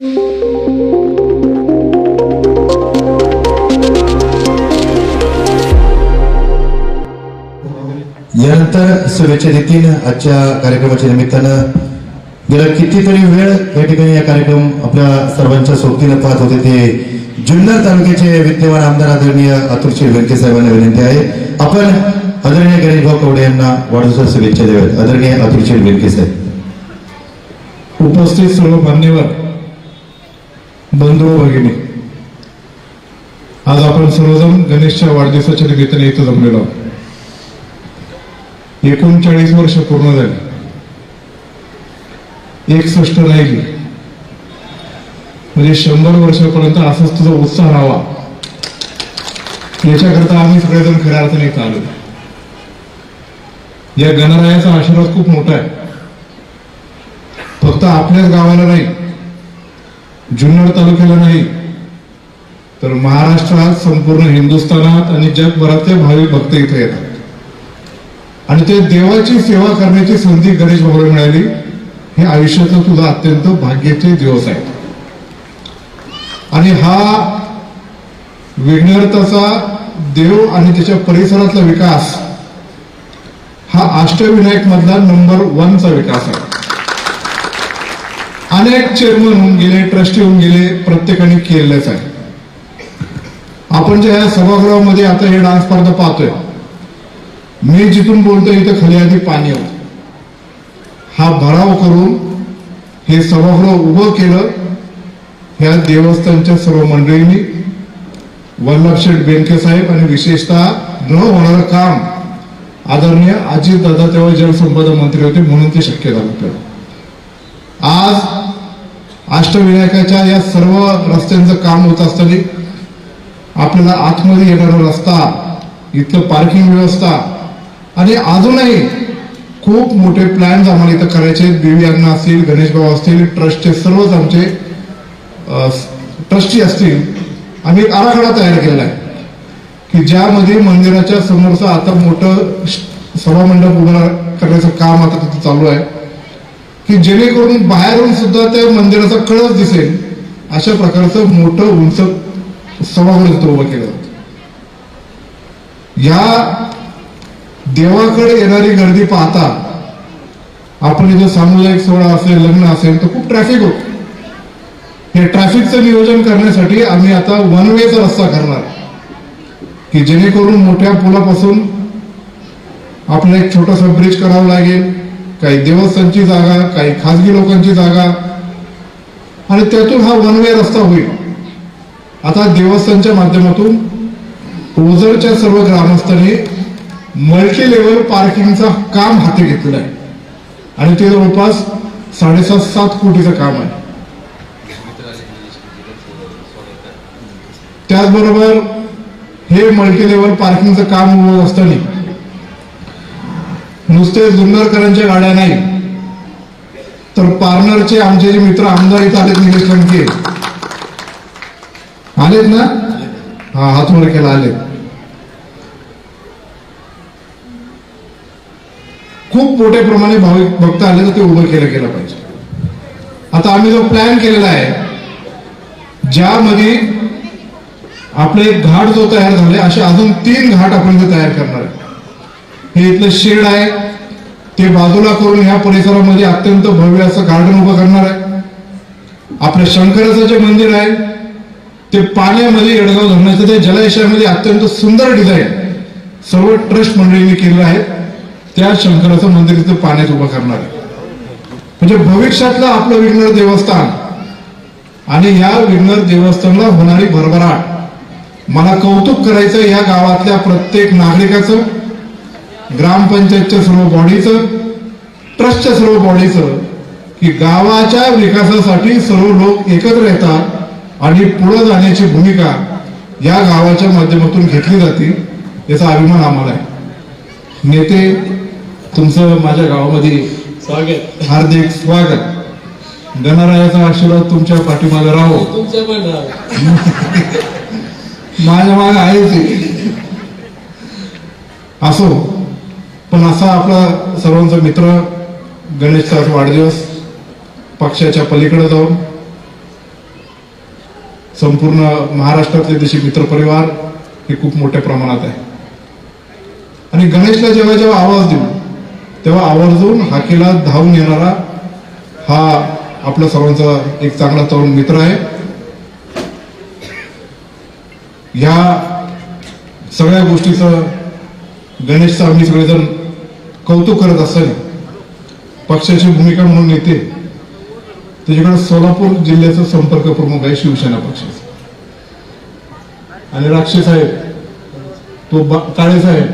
यानंतर शुभेच्छा देतील आजच्या कार्यक्रमाच्या निमित्तानं. गेला कितीतरी वेळ या ठिकाणी या कार्यक्रम आपल्या सर्वांच्या सोबतीनं पाहत होते ते जुन्नर तालुक्याचे विद्यमान आमदार आदरणीय अतुरची वेंके साहेबांना विनंती आहे. आपण आदरणीय गणेशभाऊ कवडे यांना वाढदिवसाच्या शुभेच्छा द्याव्यात आदरणीय अतुलशील वेंके साहेब. उपस्थित सर्व मान्यवर बंधू भगिनी आज आपण सर्वजण गणेशच्या वाढदिवसाच्या निमित्ताने इथं जमलेलो आहोत. एकोणचाळीस वर्ष पूर्ण झाली. एकसष्ट राहिली म्हणजे शंभर वर्षापर्यंत असाच तुझा उत्साह राहावा. याच्याकरता आम्ही सगळेजण खऱ्या अर्थाने इथं आलो. या गणरायाचा आशीर्वाद खूप मोठा आहे. फक्त आपल्याच गावाला नाही जुन्नर तालुक्याला नाही तर महाराष्ट्रात संपूर्ण हिंदुस्थानात आणि जगभरातले भाविक भक्त इथे येतात. आणि ते देवाची सेवा करण्याची संधी गणेश भाऊला मिळाली हे आयुष्याचा तुझा अत्यंत भाग्याचे दिवस आहे आणि हा विघ्नहर्ताचा देव आणि त्याच्या परिसरातला विकास हा अष्टविनायक मधला नंबर वनचा विकास आहे. अनेक चेअरमन होऊन गेले ट्रस्टी होऊन गेले प्रत्येकाने केलेलंच आहे. आपण ज्या या सभागृहामध्ये आता हे डान्स स्पर्धा पाहतोय मी जिथून बोलतोय इथं खाली आधी पाणी होत हा भराव करून हे सभागृह उभं केलं ह्या देवस्थानच्या सर्व मंडळींनी वल्लभशेठ बेनके साहेब आणि विशेषतः न होणारं काम आदरणीय अजित दादा तेव्हा जलसंपदा मंत्री होते म्हणून ते शक्य झालं आपल्याला आज अष्टविनायकाच्या या सर्व रस्त्यांचं काम होत असताना आपल्याला आतमध्ये येणारा रस्ता इथलं पार्किंग व्यवस्था आणि अजूनही खूप मोठे प्लॅन्स आम्हाला इथं करायचे आहेत. असतील गणेशभाऊ असतील ट्रस्टचे सर्वच आमचे ट्रस्टी असतील. आम्ही एक आराखडा तयार केलेला आहे की ज्यामध्ये मंदिराच्या समोरचं आता मोठं श- सभामंडप उभं करण्याचं काम आता तिथं चालू आहे. की जेणेकरून बाहेरून सुद्धा त्या मंदिराचा कळस दिसेल अशा प्रकारचं मोठं उंच सभागृह तिथं उभं केलं या देवाकडे येणारी गर्दी पाहता आपण इथं सामुदायिक सोहळा असेल लग्न असेल तर खूप ट्रॅफिक होत. हे ट्रॅफिकचं नियोजन करण्यासाठी आम्ही आता वन वेचा रस्ता करणार की जेणेकरून मोठ्या पुलापासून आपल्याला एक छोटासा ब्रिज करावं लागेल. काही देवस्थानची जागा काही खाजगी लोकांची जागा. आणि त्यातून हा वन वे रस्ता होईल. आता देवस्थानच्या माध्यमातून ओझरच्या सर्व ग्रामस्थांनी मल्टी लेवल पार्किंगचा काम हाती घेतलेलं आहे. आणि ते जवळपास साडेसात सात कोटीचं काम आहे. त्याचबरोबर हे मल्टी लेवल पार्किंगचं काम होत असताना नुसते जुन्नरकरांच्या गाड्या नाही तर पार्नरचे आमचे जे मित्र आमदार इथं आलेत निलेश लंके. आलेत ना? हा हात केला आलेत. खूप मोठ्या प्रमाणे भाविक भक्त आले तर ते उभं केलं गेलं पाहिजे. आता आम्ही जो प्लॅन केलेला आहे ज्यामध्ये आपले एक घाट जो तयार झाले असे अजून तीन घाट आपण इथे तयार करणार आहे हे इथलं शेड आहे. ते बाजूला करून ह्या परिसरामध्ये अत्यंत भव्य असं गार्डन उभं करणार आहे. आपल्या शंकराचं जे मंदिर आहे ते पाण्यामध्ये येडगाव धरणाचं ते जलाशयामध्ये अत्यंत सुंदर डिझाईन सर्व ट्रस्ट मंडळींनी केलेलं आहे. त्या शंकराचं मंदिर इथं पाण्यात उभं करणार आहे. म्हणजे भविष्यातलं आपलं विघ्नर देवस्थान आणि या विघ्नर देवस्थानला होणारी भरभराट. मला कौतुक करायचं या गावातल्या प्रत्येक नागरिकाचं. ग्रामपंचायतच्या सर्व बॉडीचं ट्रस्टच्या सर्व बॉडीचं की गावाच्या विकासासाठी सर्व लोक एकत्र येतात आणि पुढे जाण्याची भूमिका या गावाच्या माध्यमातून घेतली जाते याचा अभिमान आम्हाला आहे. नेते तुमचं माझ्या गावामध्ये स्वागत. हार्दिक स्वागत. गणरायाचा आशीर्वाद तुमच्या पाठीमागे राहो. पण माझ्या मागे आहेच आहे. असो पण असा आपला सर्वांचा मित्र गणेशचा वाढदिवस पक्षाच्या पलीकडे जाऊन संपूर्ण महाराष्ट्रातले देशी मित्रपरिवार हे खूप मोठ्या प्रमाणात आहे. आणि गणेशला जेव्हा जेव्हा आवाज देऊ तेव्हा आवर्जून हाकेला धावून येणारा हा आपल्या सर्वांचा एक चांगला तरुण मित्र आहे. या सगळ्या गोष्टीचं गणेशचं आम्ही सगळेजण कौतुक करत असावी. पक्षाची भूमिका म्हणून येते त्याच्याकडे सोलापूर जिल्ह्याचा संपर्क प्रमुख आहे शिवसेना पक्षाचा. आणि राक्षे साहेब तो बा- काळे साहेब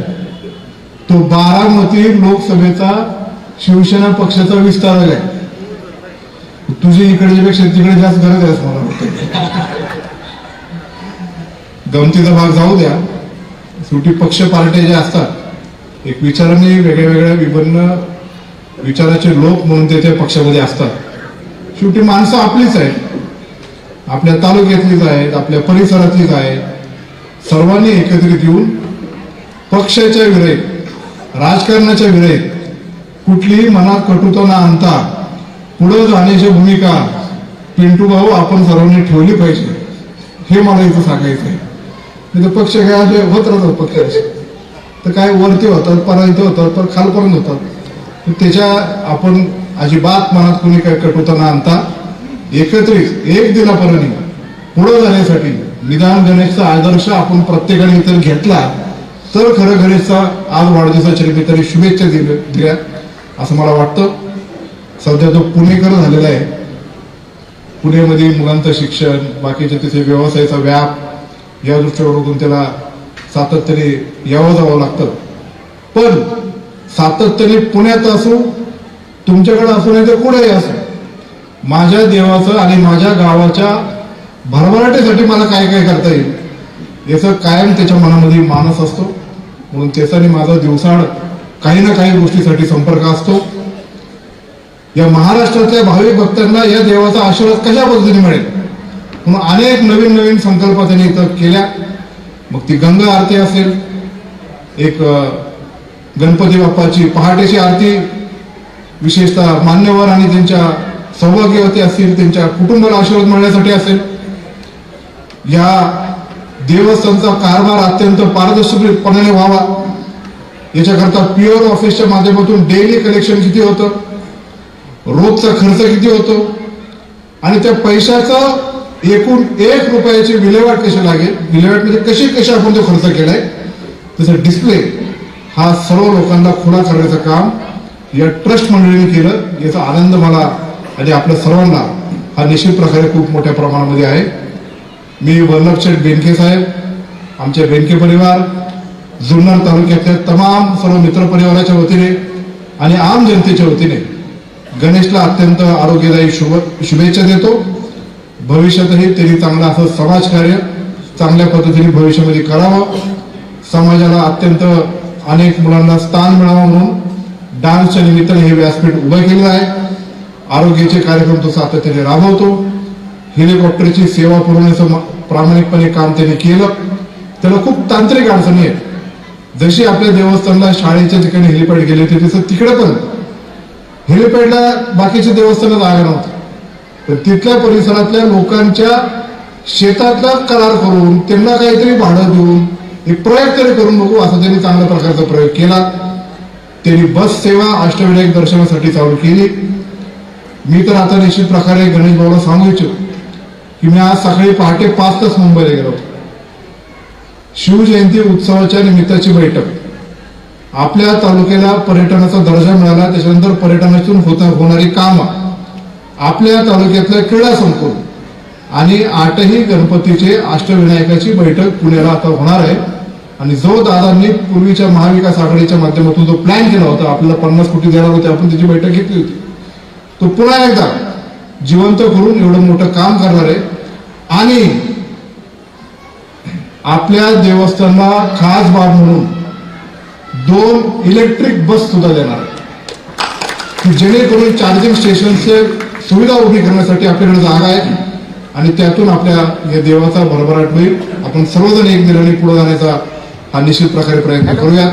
तो बारामती लोकसभेचा शिवसेना पक्षाचा विस्तार आहे. तुझी इकडच्यापेक्षा तिकडे जास्त गरज आहे मला वाटतं. गमतीचा भाग जाऊ द्या. शेवटी पक्ष पार्ट्या ज्या असतात एक विचाराने वेगळ्या वेगळ्या विभिन्न विचाराचे लोक म्हणून ते त्या पक्षामध्ये असतात. शेवटी माणसं आपलीच आहेत. आपल्या तालुक्यातलीच आहेत आपल्या परिसरातलीच आहेत. सर्वांनी एकत्रित येऊन पक्षाच्या विरहित राजकारणाच्या विरहित कुठलीही मनात कटुता न आणता पुढे जाण्याची भूमिका पिंटू भाऊ आपण सर्वांनी ठेवली पाहिजे. हे मला इथं सांगायचं आहे पक्ष काय होत राहतो पक्षाचे तर काय वरती होतात परा इथे होतात तर खालपर्यंत होतात. त्याच्या आपण अजिबात मनात कोणी काय कटवताना आणता एकत्रित एक दिनापर्यंत पुढं जाण्यासाठी निदान गणेशचा आदर्श आपण प्रत्येकाने इतर घेतला तर खरं गणेशचा आज वाढदिवसाच्या निमित्ताने शुभेच्छा दिल्या दिल्या असं मला वाटतं. सध्या तो पुणेकर झालेला आहे पुण्यामध्ये मुलांचं शिक्षण बाकीचे तिथे व्यवसायाचा व्याप या दृष्टीवरून त्याला सातत्याने यावं जावं लागतं. पण सातत्याने पुण्यात असो तुमच्याकडे असो नाही तर कुठेही असो माझ्या देवाचं आणि माझ्या गावाच्या भरभराटीसाठी मला काय काय करता येईल याचं कायम त्याच्या मनामध्ये मानस असतो. म्हणून त्याचा माझा दिवसाड काही ना काही गोष्टीसाठी संपर्क असतो. या महाराष्ट्रातल्या भाविक भक्तांना या देवाचा आशीर्वाद कशा पद्धतीने मिळेल? म्हणून अनेक नवीन नवीन संकल्प त्यांनी इथं केल्या. मग ती गंगा आरती असेल एक गणपती बाप्पाची पहाटेची आरती विशेषतः मान्यवर आणि त्यांच्या सौभाग्यवती असतील त्यांच्या कुटुंबाला आशीर्वाद मिळण्यासाठी असेल. या देवस्थानचा कारभार अत्यंत पारदर्शकपणाने व्हावा. याच्याकरता पीओर ऑफिसच्या माध्यमातून डेली कलेक्शन किती होतं? रोजचा खर्च किती होतो? आणि त्या पैशाचं एकूण एक रुपयाची विल्हेवाट कशी लागेल? विल्हेवाट म्हणजे कशी कशी आपण तो खर्च केलाय? तसं डिस्प्ले हा सर्व लोकांना खुला करण्याचं काम या ट्रस्ट मंडळीने केलं. याचा आनंद मला आणि आपल्या सर्वांना हा निश्चित प्रकारे खूप मोठ्या प्रमाणामध्ये आहे. मी वल्लभशेठ बेनके साहेब आमचे बेनके परिवार जुन्नर तालुक्यातल्या तमाम सर्व मित्रपरिवाराच्या वतीने आणि आम जनतेच्या वतीने गणेशला अत्यंत आरोग्यदायी शुभ शुभेच्छा देतो. भविष्यातही त्यांनी चांगलं असं समाजकार्य चांगल्या पद्धतीने भविष्यामध्ये करावं. समाजाला अत्यंत अनेक मुलांना स्थान मिळावं म्हणून डान्सच्या निमित्ताने हे व्यासपीठ उभं केलेलं आहे. आरोग्याचे कार्यक्रम तो सातत्याने राबवतो. हेलिकॉप्टरची सेवा पुरवण्याचं प्रामाणिकपणे काम त्यांनी केलं. त्याला खूप तांत्रिक अडचणी आहेत. जशी आपल्या देवस्थानला शाळेच्या ठिकाणी हेलिपॅड गेले होते तसं तिकडे पण हेलिपॅडला बाकीच्या देवस्थानात जागा नव्हतं. तर तिथल्या परिसरातल्या लोकांच्या शेतातला करार करून त्यांना काहीतरी भाडं देऊन एक प्रयोग तरी करून बघू असा त्यांनी चांगल्या प्रकारचा प्रयोग केला. त्यांनी बस सेवा अष्टविनायक दर्शनासाठी चालू केली. मी तर आता निश्चित प्रकारे गणेश भाऊला सांगू इच्छितो की मी आज सकाळी पहाटे पाच तास मुंबईला गेलो. शिवजयंती उत्सवाच्या निमित्ताची बैठक. आपल्या तालुक्याला पर्यटनाचा दर्जा मिळाला त्याच्यानंतर पर्यटनातून होत होणारी कामं. आपल्या तालुक्यातल्या क्रीडा संकुल. आणि आठही गणपतीचे अष्टविनायकाची बैठक पुण्याला आता होणार आहे. आणि जो दादांनी पूर्वीच्या महाविकास आघाडीच्या माध्यमातून जो प्लॅन केला होता आपल्याला पन्नास कोटी देणार होते आपण त्याची बैठक घेतली होती. तो पुन्हा एकदा जिवंत करून एवढं मोठं काम करणार आहे. आणि आपल्या देवस्थानला खास बाब म्हणून दोन इलेक्ट्रिक बस सुद्धा देणार आहे. जेणेकरून चार्जिंग स्टेशनचे सुविधा उभी करण्यासाठी आपल्याकडे जागा आहे आणि त्यातून आपल्या या देवाचा भरभराट होईल. आपण सर्वजण एक दिलाने पुढे जाण्याचा हा निश्चित प्रकारे प्रयत्न करूया.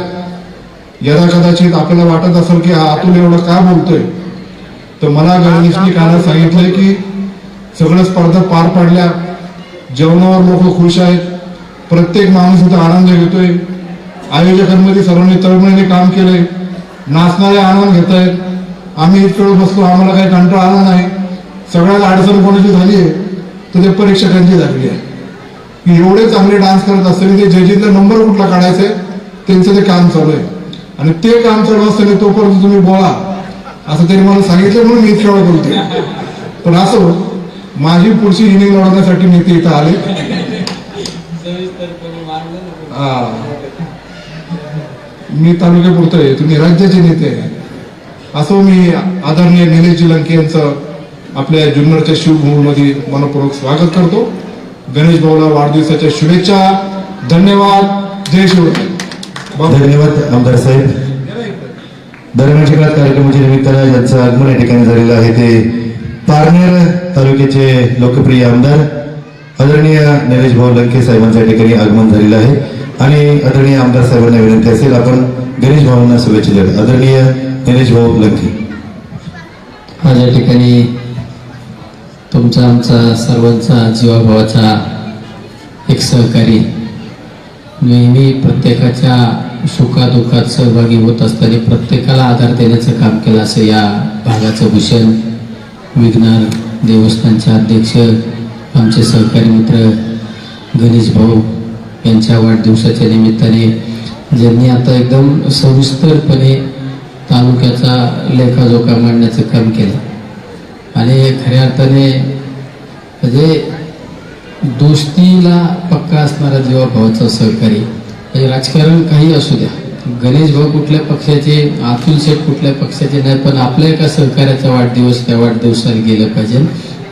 यदा कदाचित आपल्याला वाटत असेल की हा अतुल एवढं का बोलतोय तर मला गणेशनी कानात सांगितलंय की सगळं स्पर्धा पार पाडल्या जेवणावर लोक खुश आहेत प्रत्येक माणूस इथं आनंद घेतोय. आयोजकांमध्ये सर्वांनी तळमळीने काम केलंय नाचणारे आनंद घेत आहेत आम्ही इतकडे बसलो आम्हाला काही कंटाळा आला नाही. सगळ्यात अडचण कोणाची झाली आहे तर ते परीक्षकांची झालेली आहे. की एवढे चांगले डान्स करत असताना ते जजींचा नंबर कुठला काढायचा? आहे त्यांचं ते काम चालू आहे. आणि ते काम चालू असताना तोपर्यंत तुम्ही बोला. असं त्यांनी मला सांगितलं म्हणून मी इतक्या वेळ बोलते पण असो हो, माझी पुढची इनिंग लढवण्यासाठी मी ते इथं आले. मी तालुक्यापुरतं आहे तुम्ही राज्याचे नेते आहे. असो मी आदरणीय निलेशजी लंके यांचं आपल्या जुन्नरच्या शिवभूमीमध्ये मनपूर्वक स्वागत करतो. गणेश भाऊला वाढदिवसाच्या शुभेच्छा. धन्यवाद. जय शिव धन्यवाद आमदार साहेब. दरम्यानच्या काळात कार्यक्रमाच्या निमित्तानं यांचं आगमन या ठिकाणी झालेलं आहे ते पारनेर तालुक्याचे लोकप्रिय आमदार आदरणीय नरेश भाऊ लंके साहेबांचं या ठिकाणी आगमन झालेलं आहे. आणि आदरणीय आमदार साहेबांना विनंती असेल आपण गणेश भाऊंना शुभेच्छा द्या आदरणीय निलेश भाऊ लंके आज या ठिकाणी तुमचा आमचा सर्वांचा जीवाभावाचा एक सहकारी नेहमी प्रत्येकाच्या सुखादुखात सहभागी होत असताना प्रत्येकाला आधार देण्याचं काम केलं असं या भागाचं भूषण विघ्नार देवस्थानचे अध्यक्ष आमचे सहकारी मित्र गणेश भाऊ यांच्या वाढदिवसाच्या निमित्ताने ज्यांनी आता एकदम सविस्तरपणे तालुक्याचा लेखाजोखा मांडण्याचं काम केलं. आणि खऱ्या अर्थाने म्हणजे दोस्तीला पक्का असणारा जेव्हा भावाचा सहकारी म्हणजे राजकारण काही असू द्या. गणेश भाऊ कुठल्या पक्षाचे अतुल शेठ कुठल्या पक्षाचे नाही पण आपल्या एका सहकार्याचा वाढदिवस त्या वाढदिवसाला गेलं पाहिजे.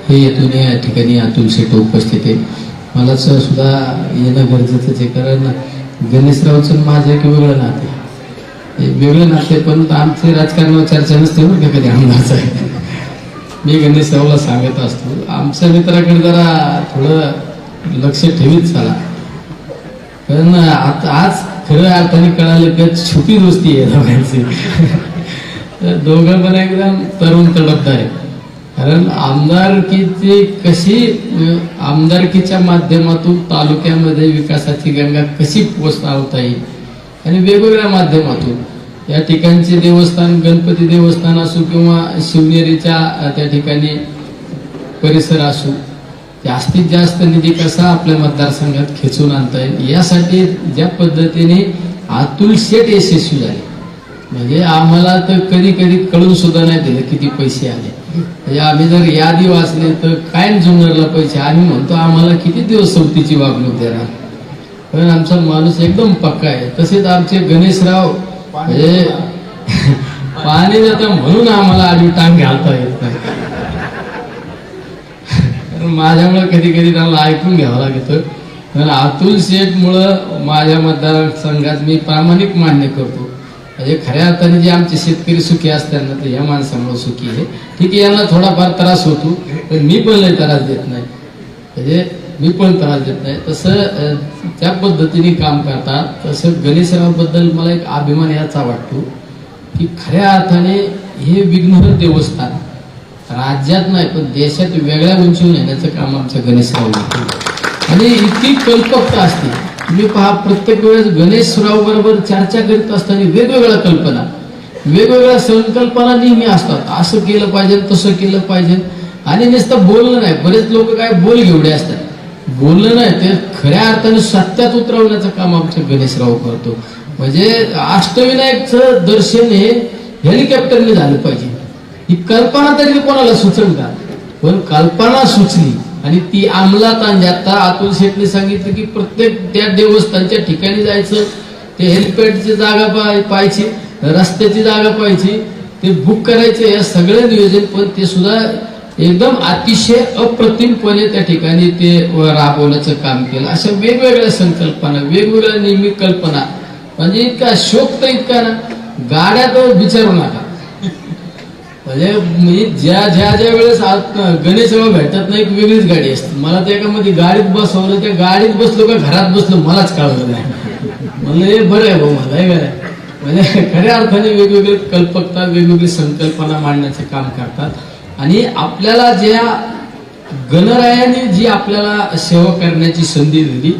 हे हेतून या ठिकाणी अतुल शेठ उपस्थित आहे मला सुद्धा येणं गरजेचंच आहे कारण गणेशरावचं माझं एक वेगळं नाते वेगळं नाते पण आमचे राजकारणावर चर्चा नसते बरं का कधी आमदारचं. आहे मी गणेशरावला सांगत असतो आमच्या मित्राकडे जरा थोडं लक्ष ठेवीत चला. कारण आता आज खरं अर्थाने कळालं की छुपी दोस्ती आहे दोघांची. तर दोघं पण एकदम तरुण तडफदार आहे कारण आमदारकीची कशी आमदारकीच्या माध्यमातून तालुक्यामध्ये विकासाची गंगा कशी पोचवता येईल? आणि वेगवेगळ्या माध्यमातून. या ठिकाणचे देवस्थान गणपती देवस्थान असो किंवा शिवनेरीच्या त्या ठिकाणी परिसर असो जास्तीत जास्त निधी कसा आपल्या मतदारसंघात खेचून आणता येईल? यासाठी ज्या पद्धतीने अतुल शेठ यशस्वी झाले. म्हणजे आम्हाला तर कधी कधी कळून सुद्धा नाही दिलं किती पैसे आले. म्हणजे आम्ही जर यादी वाचले तर काय जुन्नरला पैसे आम्ही म्हणतो आम्हाला किती दिवस सवतीची वागणूक देणार? पण आमचा माणूस एकदम पक्का आहे. तसेच आमचे गणेशराव म्हणजे पाणी जातं म्हणून आम्हाला आधी टांग घालता येत नाही. माझ्यामुळे कधी कधी त्यांना ऐकून घ्यावं लागतं. कारण अतुल शेठमुळं माझ्या मतदारसंघात मी प्रामाणिक मान्य करतो. म्हणजे खऱ्या अर्थाने जे आमचे शेतकरी सुखी असतात ना ते या माणसामुळे सुखी आहे. ठीक आहे यांना थोडाफार त्रास होतो पण मी पण लय त्रास देत नाही. म्हणजे मी पण त्रास देत नाही. तसं त्या पद्धतीने काम करतात. तसं गणेशरावबद्दल मला एक अभिमान याचा वाटतो की खऱ्या अर्थाने हे विघ्नहर देवस्थान राज्यात नाही पण देशात वेगळ्या उंचीवर नेण्याचं काम आमचं गणेशराव आणि इतकी कल्पकता असते. तुम्ही पहा प्रत्येक वेळेस गणेशराव बरोबर चर्चा करीत असताना वेगवेगळ्या कल्पना वेगवेगळ्या संकल्पना नेहमी असतात. असं केलं पाहिजे तसं केलं पाहिजे. आणि नुसतं बोलणं नाही. बरेच लोक काय बोल घेवडे असतात. बोललं नाही ते खऱ्या अर्थाने सत्यात उतरवण्याचं काम आमचं गणेशराव करतो. म्हणजे अष्टविनायकचं दर्शन हे हेलिकॉप्टरने झालं पाहिजे. ही कल्पना तरी कोणाला सुचल का? पण कल्पना सुचली आणि ती अंमलात आणली. आता अतुल शेठने सांगितलं की प्रत्येक त्या देवस्थानच्या ठिकाणी जायचं ते हेलिपॅडची जागा पाय- पाहायची रस्त्याची जागा पाहायची ते बुक करायचे या सगळं नियोजन पण ते सुद्धा एकदम अतिशय अप्रतिमपणे त्या ठिकाणी ते राबवण्याचं काम केलं. अशा वेगवेगळ्या संकल्पना वेगवेगळ्या नेहमी कल्पना. म्हणजे इतका शोक तर इतका ना गाड्या तर विचारू नका. म्हणजे मी ज्या ज्या ज्या वेळेस गणेश गणेशराव भेटत नाही एक वेगळीच गाडी असते. मला त्या एकामध्ये गाडीत बसवलं त्या गाडीत बसलो का घरात बसलो मलाच कळलं नाही. म्हणलं हे बरं आहे भाऊ मला हे बरं म्हणजे खऱ्या अर्थाने वेगवेगळे कल्पकता वेगवेगळी संकल्पना मांडण्याचे काम करतात. आणि आपल्याला ज्या गणरायाने जी आपल्याला सेवा करण्याची संधी दिली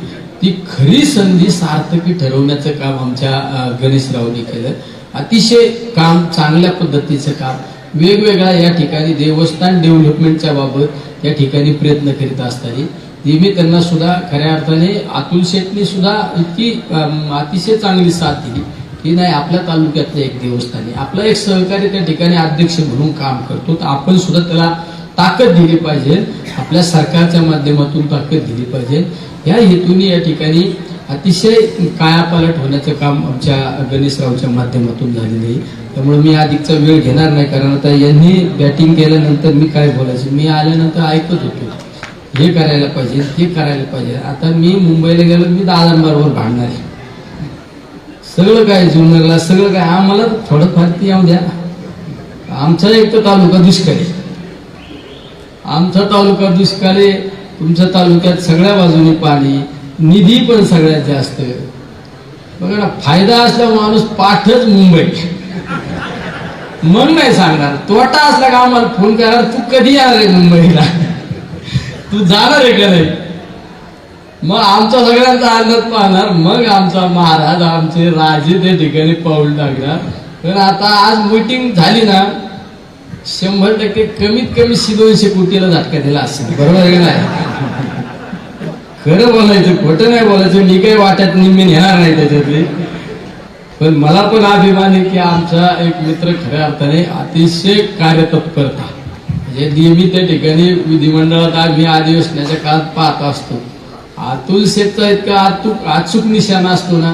ती खरी संधी सार्थकी ठरवण्याचं काम आमच्या गणेशरावने केलं. अतिशय काम चांगल्या पद्धतीचं काम. वेगवेगळ्या या ठिकाणी देवस्थान डेव्हलपमेंटच्या बाबत या ठिकाणी प्रयत्न करीत असताना नेहमी त्यांना सुद्धा खऱ्या अर्थाने अतुल शेटने सुद्धा इतकी अतिशय चांगली साथ दिली. की नाही आपल्या तालुक्यातलं एक देवस्थान. आहे आपला एक सहकारी त्या ठिकाणी अध्यक्ष म्हणून काम करतो. तर आपण सुद्धा त्याला ताकद दिली पाहिजे. आपल्या सरकारच्या माध्यमातून ताकद दिली पाहिजे. या हेतूने या ठिकाणी अतिशय कायापालट होण्याचं काम आमच्या गणेशरावच्या माध्यमातून झालेलं आहे. त्यामुळे मी अधिकचा वेळ घेणार नाही कारण आता यांनी बॅटिंग केल्यानंतर मी काय बोलायचं? मी आल्यानंतर ऐकत होतो. हे करायला पाहिजे ते करायला पाहिजे. आता मी मुंबईला गेलो मी दादांबरोबर भांडणार आहे. सगळं काय जुन्नरला सगळं काय? आम्हाला थोडंफार ती येऊ द्या. आमचा एक तर तालुका दुष्काळी. आमचा तालुका दुष्काळी तुमच्या तालुक्यात सगळ्या बाजूने पाणी निधी पण सगळ्यात जास्त. बघा ना फायदा असला माणूस पाठच मुंबई. मग नाही सांगणार तोटा असला का आम्हाला? फोन करा तू कधी येणार आहे मुंबईला? तू जाणार आहे का नाही? मग आमचा सगळ्यांचा आनंद पाहणार. मग आमचा महाराज आमचे राजे त्या ठिकाणी पाऊल टाकणार. पण आता आज मीटिंग झाली ना शंभर टक्के कमीत कमी दोनशे कोटीला झटका दिला असेल. बरोबर आहे नाही? खरं बोलायचं खोटं नाही बोलायचं मी काही वाटत निम्मी नेणार नाही त्याच्यातली. पण मला पण अभिमान आहे की आमचा एक मित्र खऱ्या अर्थाने अतिशय कार्यतत्परता म्हणजे नेहमी त्या ठिकाणी विधिमंडळात आम्ही अधिवेशनाच्या काळात पाहत असतो. अतुल शेठचा इतका अचूक अचूक निशाणा असतो ना?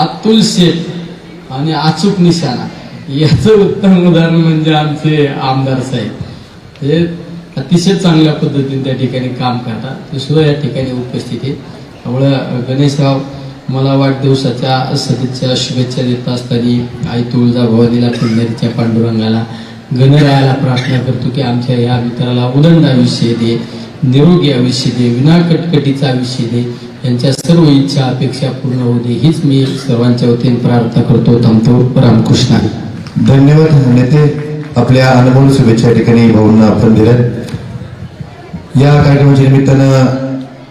अतुल शेठ आणि अचूक निशाणा. याचं उत्तम उदाहरण म्हणजे आमचे आमदार साहेब. हे अतिशय चांगल्या पद्धतीने त्या ठिकाणी काम करतात. ते सुद्धा या ठिकाणी उपस्थित आहे त्यामुळं गणेशराव मला वाढदिवसाच्या सदिच्छा शुभेच्छा देत असताना आई तुळजाभवानीला किल्लारीच्या पांडुरंगाला गणरायाला प्रार्थना करतो की आमच्या या मित्राला उदंड आयुष्य दे. निरोगी आयुष्य दे विना कटकटीचं आयुष्य दे यांच्या सर्व इच्छा अपेक्षा पूर्ण होऊ दे. हीच मी सर्वांच्या वतीने प्रार्थना करतो. थांबतो रामकृष्ण. धन्यवाद नेते. आपल्या अनुभव शुभेच्छा ठिकाणी भाऊंना आपण दिल्या या कार्यक्रमाच्या निमित्तानं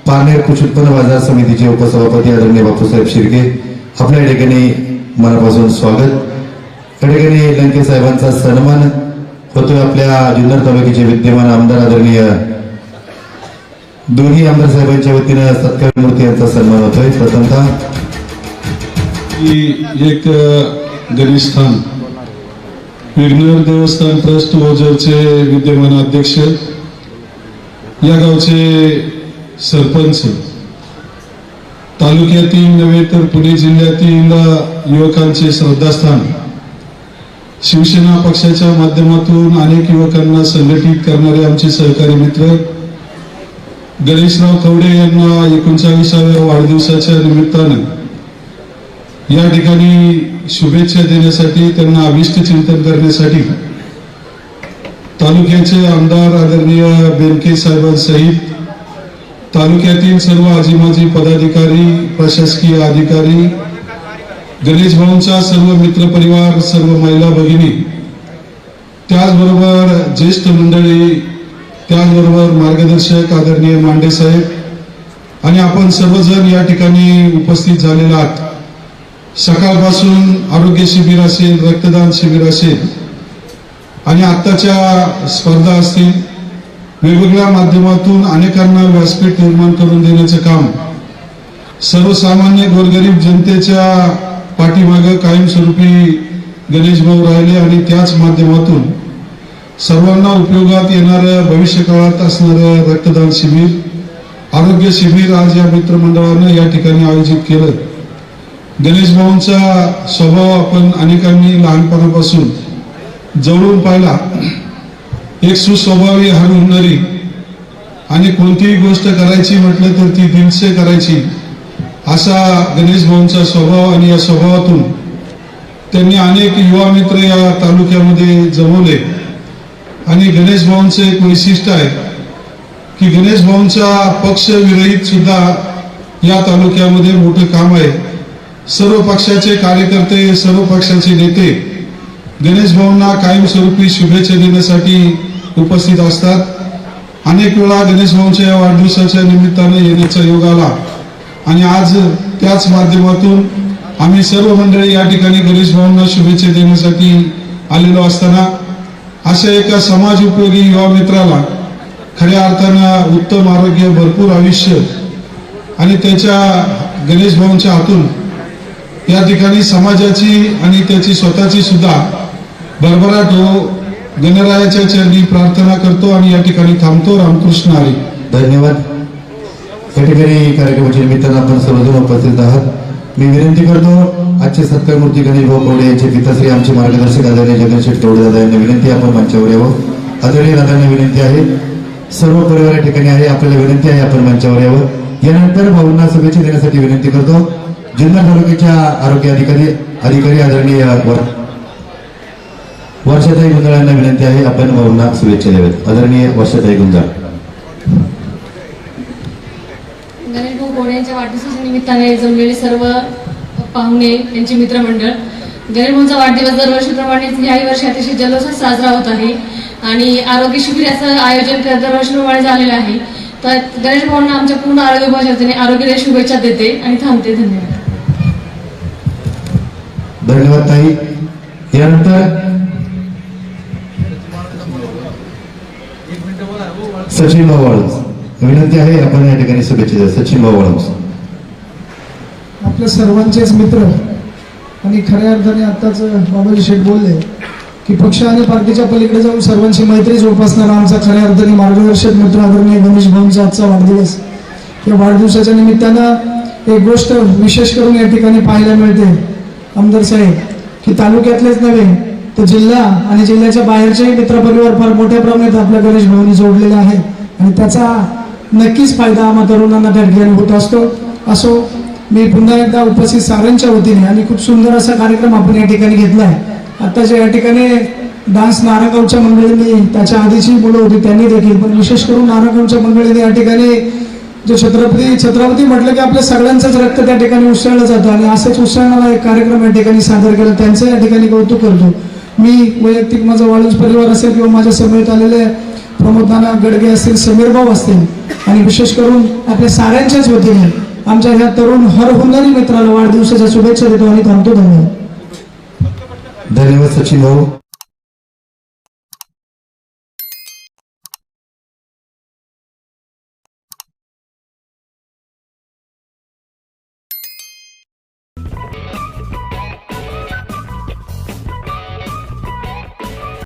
पारनेर कृषी उत्पन्न बाजार समितीचे उपसभापती आदरणीय बापूसाहेब शिर्के आपल्या या ठिकाणी मनापासून स्वागत. या ठिकाणी लंके साहेबांचा सन्मान होतोय आपल्या जुन्नर तालुक्याचे विद्यमान आमदार आदरणीय दोन्ही आमदार साहेबांच्या वतीनं सत्कार मूर्ती यांचा सन्मान होतोय. प्रथमतः एक अ, गणेश स्थान. विघ्नर देवस्थान ट्रस्ट ओझरचे विद्यमान अध्यक्ष या गावचे सरपंच तालुक्यातील नव्हे तर पुणे जिल्ह्यातील युवकांचे श्रद्धास्थान. शिवसेना पक्षाच्या माध्यमातून अनेक युवकांना संघटित करणारे आमचे सहकारी मित्र गणेशराव कवडे यांना एकोणचाळीसाव्या वाढदिवसाच्या निमित्तानं या ठिकाणी शुभेच्छा देण्यासाठी त्यांना अभिष्ट चिंतन करण्यासाठी तालुक्याचे आमदार आदरणीय बेनके साहेबांसहित तालुक्यातील सर्व आजीमाजी पदाधिकारी प्रशासकीय अधिकारी गणेश भाऊंचा सर्व मित्रपरिवार सर्व महिला भगिनी त्याचबरोबर ज्येष्ठ मंडळी त्याचबरोबर मार्गदर्शक आदरणीय मांडे साहेब आणि आपण सर्वजण या ठिकाणी उपस्थित झालेला आहात. सकाळपासून आरोग्य शिबिर असेल रक्तदान शिबिर असेल आणि आत्ताच्या स्पर्धा असतील वेगवेगळ्या माध्यमातून अनेकांना व्यासपीठ निर्माण करून देण्याचं काम सर्वसामान्य गोरगरीब जनतेच्या पाठीमागं कायमस्वरूपी गणेश भाऊ राहिले आणि त्याच माध्यमातून सर्वांना उपयोगात येणारं भविष्य काळात असणारं रक्तदान शिबिर आरोग्य शिबिर आज या मित्रमंडळानं या ठिकाणी आयोजित केलं. गणेश भाऊंचा स्वभाव आपण अनेकांनी लहानपणापासून जवळून पाहिला. एक सुस्वभावी हाड होणारी आणि कोणतीही गोष्ट करायची म्हटलं तर ती दिलसे करायची असा गणेश भाऊंचा स्वभाव आणि या स्वभावातून त्यांनी अनेक युवा मित्र या तालुक्यामध्ये जमवले. आणि गणेश भाऊंचं एक वैशिष्ट्य आहे की गणेश भाऊंचा पक्ष विरहित सुद्धा या तालुक्यामध्ये मोठं काम आहे. सर्व पक्षाचे कार्यकर्ते सर्व पक्षाचे नेते गणेश भाऊंना कायमस्वरूपी शुभेच्छा देण्यासाठी उपस्थित असतात. अनेक वेळा गणेश भाऊंच्या या वाढदिवसाच्या निमित्तानं येण्याचा योग आला आणि आज त्याच माध्यमातून आम्ही सर्व मंडळी या ठिकाणी गणेश भाऊंना शुभेच्छा देण्यासाठी आलेलो असताना अशा एका समाज उपयोगी युवा मित्राला खऱ्या अर्थानं उत्तम आरोग्य भरपूर आयुष्य आणि त्याच्या गणेश भाऊंच्या हातून या ठिकाणी समाजाची आणि त्याची स्वतःची सुद्धा भरभराट हो गणरायाच्या चरणी प्रार्थना करतो आणि या ठिकाणी थांबतो. रामकृष्ण हरी. धन्यवाद. या ठिकाणी कार्यक्रमाच्या निमित्तानं आपण सर्वजण उपस्थित आहात. मी विनंती करतो आजचे सत्कार मूर्ती गणेश भाऊ कोवडे यांचे पिताश्री आमचे मार्गदर्शक आदरणीय जगनशेठ कोवडे दादा यांना विनंती आपण मंचावर यावं. आदरणीय दादांना विनंती आहे सर्व परिवार या ठिकाणी आहे आपल्याला विनंती आहे आपण मंचावर यावं. यानंतर भाऊंना शुभेच्छा देण्यासाठी विनंती करतो. जिल्हा तालुक्याच्या आरोग्य अधिकारी अधिकारी आदरणीय वर्षाताई गुंजाळांना विनंती आहे आपण भाऊंना शुभेच्छा द्याव्यात. आदरणीय वर्षाताई गुंजाळ. गणेश यांच्या वाढदिवसाच्या निमित्ताने जमलेले सर्व पाहुणे यांचे मित्रमंडळ. गणेश वाढदिवस दरवर्षीप्रमाणेच याही वर्षी अतिशय जल्लोषात साजरा होत आहे आणि आरोग्य शिबिर असं आयोजन दरवर्षीप्रमाणे झालेलं आहे. तर गणेश भाऊंना आमच्या पूर्ण आरोग्य विभागाच्या आरोग्याला शुभेच्छा देते आणि थांबते. धन्यवाद. धन्यवाद ताई. यानंतर सचिन भाऊ विनंती आहे आपण या ठिकाणी शुभेच्छा सचिन भाऊ वाळूंज आपल्या सर्वांचेच मित्र आणि खऱ्या अर्थाने आत्ताच बाबाजी शेठ बोलले की पक्ष आणि पार्टीच्या पलीकडे जाऊन सर्वांची मैत्री जोपासणारा आमचा खऱ्या अर्थाने मार्गदर्शक मित्र आदरणीय गणेश भाऊंचा आजचा वाढदिवस. या वाढदिवसाच्या निमित्तानं एक गोष्ट विशेष करून या ठिकाणी पाहायला मिळते. आमदार साहेब की तालुक्यातलेच नव्हे तर जिल्हा आणि जिल्ह्याच्या बाहेरचेही मित्रपरिवार फार मोठ्या प्रमाणात आपल्या गणेश भाऊंनी जोडलेले आहेत आणि त्याचा नक्कीच फायदा आम्हा तरुणांना त्या ठिकाणी होत असतो. असो मी पुन्हा एकदा उपस्थित सारांच्या वतीने आणि खूप सुंदर असा कार्यक्रम आपण या ठिकाणी घेतला आहे. आत्ताच्या या ठिकाणी डान्स नारागावच्या मंडळींनी त्याच्या आधीची मुलं होती त्यांनी देखील पण विशेष करून नारागावच्या मंडळींनी या ठिकाणी जो छत्रपती छत्रपती म्हटलं की आपल्या सगळ्यांचंच रक्त त्या ठिकाणी उसळलं जातं आणि असंच उसळणारा एक कार्यक्रम या ठिकाणी सादर केला. त्यांचं या ठिकाणी कौतुक करतो. मी वैयक्तिक माझा वाळूज परिवार असेल किंवा माझ्या समेत आलेले प्रमोद नाना गडगे असतील समीर भाऊ असतील आणि विशेष करून आपल्या साऱ्यांच्याच वतीने आमच्या ह्या तरुण हरहुन्नरी मित्राला वाढदिवसाच्या शुभेच्छा देतो आणि थांबतो धन्यवाद. धन्यवाद सचिन भाऊ.